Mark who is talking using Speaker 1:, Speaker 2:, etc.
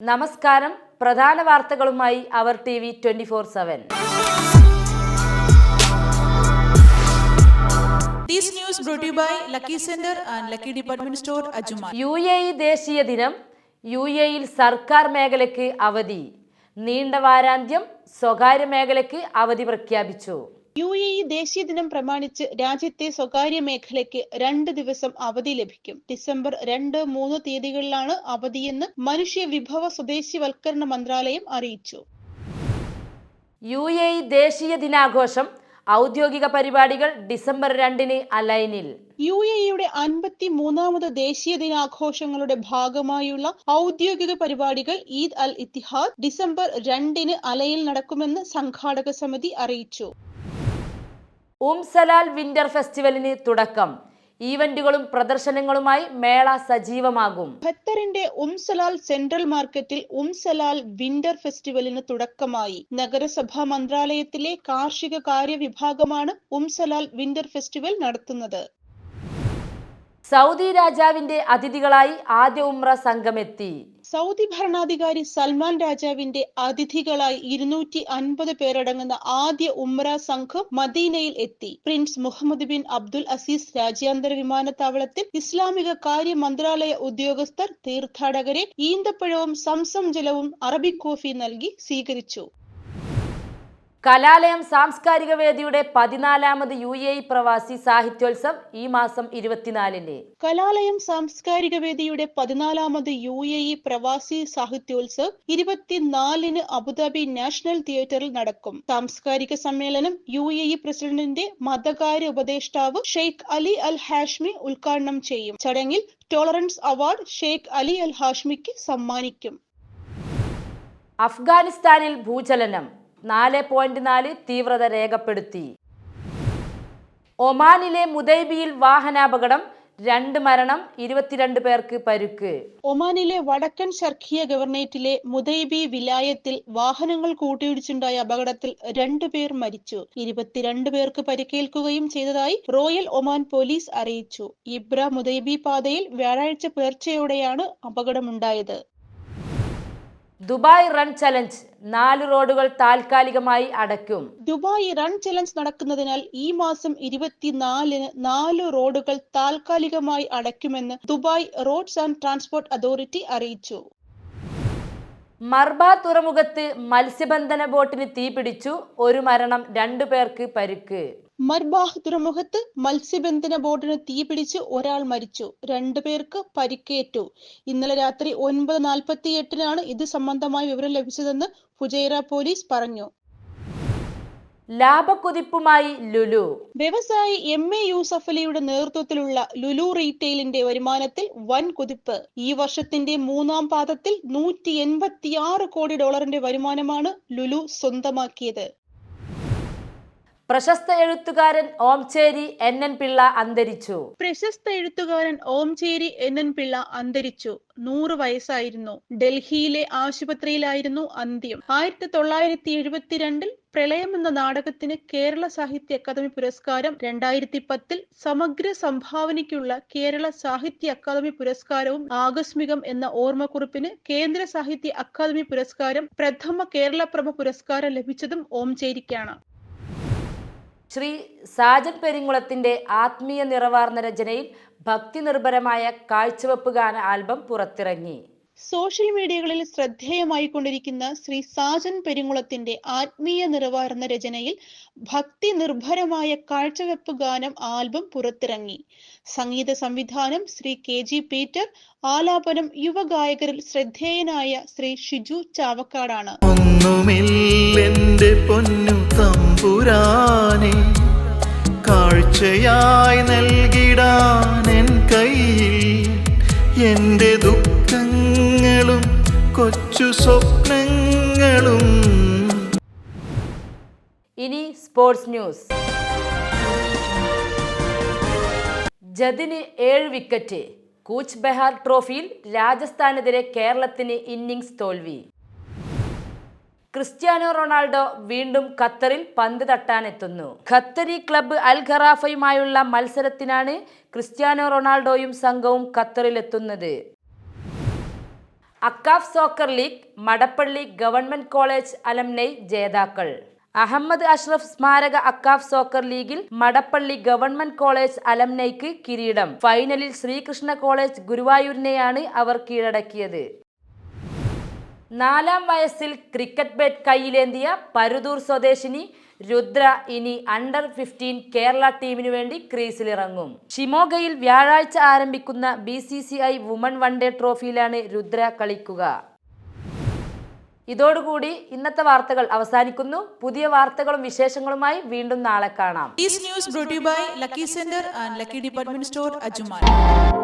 Speaker 1: നമസ്കാരം. പ്രധാന വാർത്തകളുമായി അവർ T V twenty four seven.
Speaker 2: This news brought by Lucky Center and Lucky Department Store, Ajuma.
Speaker 1: U A E ദേശീയ ദിനം. U എയിൽ സർക്കാർ മേഖലയ്ക്ക് അവധി. നീണ്ട വാരാന്ത്യം സ്വകാര്യ മേഖലയ്ക്ക് അവധി പ്രഖ്യാപിച്ചു.
Speaker 3: യു എ ഇ ദേശീയ ദിനം പ്രമാണിച്ച് രാജ്യത്തെ സ്വകാര്യ മേഖലയ്ക്ക് രണ്ട് ദിവസം അവധി ലഭിക്കും. ഡിസംബർ രണ്ട് മൂന്ന് തീയതികളിലാണ് അവധിയെന്ന് മനുഷ്യ വിഭവ സ്വദേശിവൽക്കരണ മന്ത്രാലയം അറിയിച്ചു.
Speaker 1: യു എ ഇ ദേശീയ ദിനാഘോഷം ഔദ്യോഗിക പരിപാടികൾ ഡിസംബർ രണ്ടിന് അലൈനിൽ.
Speaker 3: യു എ ഇയുടെ അൻപത്തി മൂന്നാമത് ദേശീയ ദിനാഘോഷങ്ങളുടെ ഭാഗമായുള്ള ഔദ്യോഗിക പരിപാടികൾ ഈദ് അൽ ഇത്തിഹാദ് ഡിസംബർ രണ്ടിന് അലയിൽ നടക്കുമെന്ന് സംഘാടക സമിതി അറിയിച്ചു.
Speaker 1: ഉം സലാൽ വിന്റർ ഫെസ്റ്റിവലിന് തുടക്കം. ഈവന്റുകളും പ്രദർശനങ്ങളുമായി മേള സജീവമാകും.
Speaker 3: ഖത്തറിന്റെ ഉംസലാൽ സെൻട്രൽ മാർക്കറ്റിൽ ഉംസലാൽ വിന്റർ ഫെസ്റ്റിവലിന് തുടക്കമായി. നഗരസഭാ മന്ത്രാലയത്തിലെ കാർഷിക കാര്യ വിഭാഗമാണ് ഉംസലാൽ വിന്റർ ഫെസ്റ്റിവൽ നടത്തുന്നത്.
Speaker 1: സൗദി രാജാവിന്റെ അതിഥികളായി ആദ്യ ഉമ്ര സംഘമെത്തി.
Speaker 3: സൗദി ഭരണാധികാരി സൽമാൻ രാജാവിന്റെ അതിഥികളായി ഇരുന്നൂറ്റി അൻപത് പേരടങ്ങുന്ന ആദ്യ ഉംറ സംഘം മദീനയിൽ എത്തി. Prince Mohammed bin Abdul Aziz രാജ്യാന്തര വിമാനത്താവളത്തിൽ ഇസ്ലാമിക കാര്യ മന്ത്രാലയ ഉദ്യോഗസ്ഥർ തീർത്ഥാടകരെ ഈന്തപ്പഴവും സംസം ജലവും അറബിക് കോഫി നൽകി സ്വീകരിച്ചു.
Speaker 1: കലാലയം സാംസ്കാരിക വേദിയുടെ പതിനാലാമത് യു എ പ്രവാസി സാഹിത്യോത്സവം ഈ മാസം ഇരുപത്തിനാലിന്.
Speaker 3: കലാലയം സാംസ്കാരിക വേദിയുടെ പതിനാലാമത് യു എ ഇ പ്രവാസി സാഹിത്യോത്സവം ഇരുപത്തിനാലിന് അബുദാബി നാഷണൽ തിയേറ്ററിൽ നടക്കും. സാംസ്കാരിക സമ്മേളനം യു എ ഇ പ്രസിഡന്റിന്റെ മതകാര്യ ഉപദേഷ്ടാവ് ഷെയ്ഖ് അലി അൽ ഹാഷ്മി ഉദ്ഘാടനം ചെയ്യും. ചടങ്ങിൽ tolerance award Sheikh Ali Al ഹാഷ്മിക്ക് സമ്മാനിക്കും.
Speaker 1: അഫ്ഗാനിസ്ഥാനിൽ ഭൂചലനം. നാല് പോയിന്റ് നാല് തീവ്രത രേഖപ്പെടുത്തി. ഒമാനിലെ മുദൈബിയിൽ വാഹനാപകടം രണ്ട് മരണം ഇരുപത്തിരണ്ട് പേർക്ക് പരുക്ക്.
Speaker 3: ഒമാനിലെ വടക്കൻ ഷർഖിയ ഗവർണേറ്റിലെ മുദൈബി വിലായത്തിൽ വാഹനങ്ങൾ കൂട്ടിയിടിച്ചുണ്ടായ അപകടത്തിൽ രണ്ടുപേർ മരിച്ചു. ഇരുപത്തിരണ്ട് പേർക്ക് പരിക്കേൽക്കുകയും ചെയ്തതായി റോയൽ ഒമാൻ പോലീസ് അറിയിച്ചു. ഇബ്ര മുദൈബി പാതയിൽ വ്യാഴാഴ്ച പുലർച്ചെയോടെയാണ് അപകടമുണ്ടായത്.
Speaker 1: ദുബായ് റൺ ചലഞ്ച് നാല് റോഡുകൾ താൽക്കാലികമായി അടയ്ക്കും.
Speaker 3: ദുബായ് റൺ ചലഞ്ച് നടക്കുന്നതിനാൽ ഈ മാസം ഇരുപത്തിനാലിന് നാല് റോഡുകൾ താൽക്കാലികമായി അടയ്ക്കുമെന്ന് Dubai roads and transport authority അറിയിച്ചു.
Speaker 1: മർബ തുറമുഖത്ത് മത്സ്യബന്ധന ബോട്ടിന് തീപിടിച്ചു. ഒരു മരണം രണ്ടു പേർക്ക് പരുക്ക്.
Speaker 3: മർബാഹ് തുറമുഖത്ത് മത്സ്യബന്ധന ബോട്ടിന് തീപിടിച്ച് ഒരാൾ മരിച്ചു. രണ്ടുപേർക്ക് പരിക്കേറ്റു. ഇന്നലെ രാത്രി ഒൻപത് നാൽപ്പത്തി എട്ടിനാണ് ഇത് സംബന്ധമായ വിവരം ലഭിച്ചതെന്ന് ഫുജൈറ പോലീസ് പറഞ്ഞു.
Speaker 1: ലാഭക്കുതിപ്പുമായി ലുലു.
Speaker 3: വ്യവസായി എം എ യൂസഫലിയുടെ നേതൃത്വത്തിലുള്ള ലുലു റീറ്റെയിലിന്റെ വരുമാനത്തിൽ വൻ കുതിപ്പ്. ഈ വർഷത്തിന്റെ മൂന്നാം പാദത്തിൽ നൂറ്റി എൺപത്തിയാറ് കോടി ഡോളറിന്റെ വരുമാനമാണ് ലുലു സ്വന്തമാക്കിയത്.
Speaker 1: പ്രശസ്ത എഴുത്തുകാരൻ ഓംചേരി എൻ എൻ പിള്ള അന്തരിച്ചു.
Speaker 3: പ്രശസ്ത എഴുത്തുകാരൻ ഓംചേരി എൻ എൻ പിള്ള അന്തരിച്ചു. നൂറ് വയസ്സായിരുന്നു. ഡൽഹിയിലെ ആശുപത്രിയിലായിരുന്നു അന്ത്യം. ആയിരത്തി തൊള്ളായിരത്തി എഴുപത്തിരണ്ടിൽ പ്രളയം എന്ന നാടകത്തിന് കേരള സാഹിത്യ അക്കാദമി പുരസ്കാരം രണ്ടായിരത്തി പത്തിൽ സമഗ്ര സംഭാവനയ്ക്കുള്ള കേരള സാഹിത്യ അക്കാദമി പുരസ്കാരവും ആകസ്മികം എന്ന ഓർമ്മക്കുറിപ്പിന് കേന്ദ്ര സാഹിത്യ അക്കാദമി പുരസ്കാരം പ്രഥമ കേരളപ്രഭ പുരസ്കാരം ലഭിച്ചതും ഓംചേരിക്കാണ്.
Speaker 1: ശ്രീ സാജൻ പെരിങ്ങുളത്തിന്റെ ആത്മീയ നിറവാർന്ന രചനയിൽ ഭക്തി നിർഭരമായ കാഴ്ചവെപ്പ് ഗാന ആൽബം പുറത്തിറങ്ങി.
Speaker 3: സോഷ്യൽ മീഡിയകളിൽ ശ്രദ്ധേയമായി കൊണ്ടിരിക്കുന്ന ശ്രീ സാജൻ പെരിങ്കുളത്തിന്റെ ആത്മീയ നിറവാർന്ന രചനയിൽ ഭക്തി നിർഭരമായ കാഴ്ചവെപ്പ് ഗാനം ആൽബം പുറത്തിറങ്ങി. സംഗീത സംവിധാനം ശ്രീ കെ ജി പീറ്റർ ആലാപനം യുവഗായകരിൽ ശ്രദ്ധേയനായ ശ്രീ ഷിജു ചാവക്കാടാണ്.
Speaker 4: ഒന്നുമില്ലെന്റെ പൊന്നു തമ്പുരാനെ കാഴ്ചയായി നൽകിടാൻ എൻ കയ്യിൽ എന്റെ ദുഃഖങ്ങളും കൊച്ചു സ്വപ്നങ്ങളും.
Speaker 1: ഇനി സ്പോർട്സ് ന്യൂസ്. ജതിന് ഏഴ് വിക്കറ്റ് കൂച്ച് ബെഹാർ ട്രോഫിയിൽ രാജസ്ഥാനെതിരെ കേരളത്തിന് ഇന്നിംഗ്സ് തോൽവി. ക്രിസ്ത്യാനോ റൊണാൾഡോ വീണ്ടും ഖത്തറിൽ പന്ത് തട്ടാനെത്തുന്നു. ഖത്തരി ക്ലബ്ബ് അൽ ഖറാഫയുമായുള്ള മത്സരത്തിനാണ് ക്രിസ്ത്യാനോ റൊണാൾഡോയും സംഘവും ഖത്തറിലെത്തുന്നത്. Akcaf soccer league Madappally government college alumni ജേതാക്കൾ. അഹമ്മദ് അഷ്റഫ് സ്മാരക അക്കാഫ് സോക്കർ ലീഗിൽ മടപ്പള്ളി ഗവൺമെന്റ് കോളേജ് അലംനൈക്ക് കിരീടം. ഫൈനലിൽ ശ്രീകൃഷ്ണ കോളേജ് ഗുരുവായൂരിനെയാണ് അവർ കീഴടക്കിയത്. നാലാം വയസ്സിൽ ക്രിക്കറ്റ് ബാറ്റ് കയ്യിലേന്തിയ പരുതൂർ സ്വദേശിനി രുദ്ര ഇനി അണ്ടർ ഫിഫ്റ്റീൻ കേരള ടീമിനു വേണ്ടി ക്രീസിലിറങ്ങും. ഷിമോഗയിൽ വ്യാഴാഴ്ച ആരംഭിക്കുന്ന B C C I women one day ട്രോഫിയിലാണ് Rudra കളിക്കുക. ഇതോടുകൂടി ഇന്നത്തെ വാർത്തകൾ അവസാനിക്കുന്നു. പുതിയ വാർത്തകളും വിശേഷങ്ങളുമായി വീണ്ടും നാളെ കാണാം.
Speaker 2: Bye lucky brought and lucky department store Center